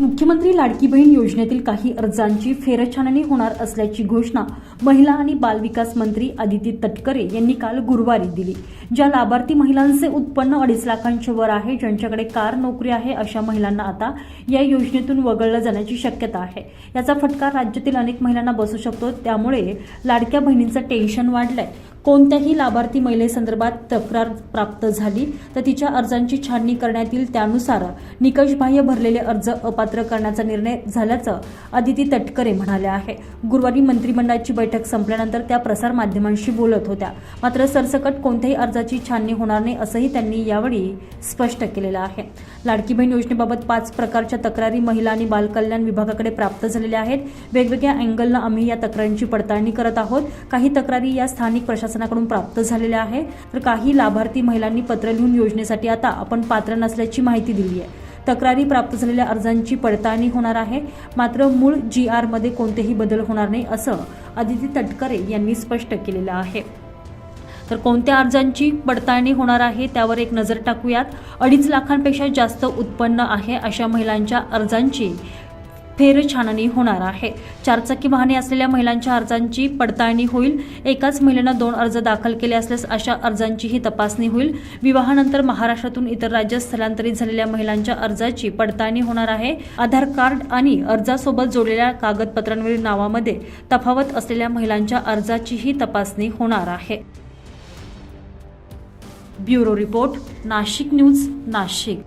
मुख्यमंत्री लाडकी बहीण योजनेतील काही अर्जांची फेरछाननी होणार असल्याची घोषणा महिला आणि बालविकास मंत्री आदिती तटकरे यांनी काल गुरुवारी दिली. ज्या लाभार्थी महिलांचे उत्पन्न अडीच लाखांच्या वर आहे ज्यांच्याकडे कार नोकरी आहे अशा महिलांना आता या योजनेतून वगळलं जाण्याची शक्यता आहे. याचा फटका राज्यातील अनेक महिलांना बसू शकतो त्यामुळे लाडक्या बहिणींचं टेन्शन वाढलंय. कोणत्याही लाभार्थी महिलेसंदर्भात तक्रार प्राप्त झाली तर तिच्या अर्जांची छाननी करण्यात येईल. त्यानुसार निकषबाह्य भरलेले अर्ज अपात्र करण्याचा निर्णय झाल्याचं अदिती तटकरे म्हणाल्या आहे गुरुवारी मंत्रिमंडळाची बैठक संपल्यानंतर त्या प्रसारमाध्यमांशी बोलत होत्या. मात्र सरसकट कोणत्याही अर्जाची छाननी होणार नाही असंही त्यांनी यावेळी स्पष्ट केलेलं आहे. लाडकी बहीण योजनेबाबत पाच प्रकारच्या तक्रारी महिला आणि बालकल्याण विभागाकडे प्राप्त झालेल्या आहेत. वेगवेगळ्या अँगलनं आम्ही या तक्रारींची पडताळणी करत आहोत. काही तक्रारी या स्थानिक प्रशासनाकडून प्राप्त झालेल्या आहे तर काही लाभार्थी महिलांनी पत्र लिहून योजनेसाठी आता आपण पात्र नसल्याची माहिती दिली आहे तक्रारी प्राप्त झालेल्या अर्जांची पडताळणी होणार आहे. मात्र मूळ जी आरमध्ये कोणतेही बदल होणार नाही असं अदिती तटकरे यांनी स्पष्ट केलेलं आहे. तर कोणत्या अर्जांची पडताळणी होणार आहे त्यावर एक नजर टाकूयात. अडीच लाखांपेक्षा जास्त उत्पन्न आहे अशा महिलांच्या अर्जांची फेरछाननी होणार आहे. चारचाकी वाहने असलेल्या महिलांच्या अर्जांची पडताळणी होईल. एकाच महिलेनं दोन अर्ज दाखल केले असल्यास अशा अर्जांचीही तपासणी होईल. विवाहानंतर महाराष्ट्रातून इतर राज्यात स्थलांतरित झालेल्या महिलांच्या अर्जाची पडताळणी होणार आहे. आधार कार्ड आणि अर्जासोबत जोडलेल्या कागदपत्रांवरील नावामध्ये तफावत असलेल्या महिलांच्या अर्जाचीही तपासणी होणार आहे. Bureau report Nashik news Nashik.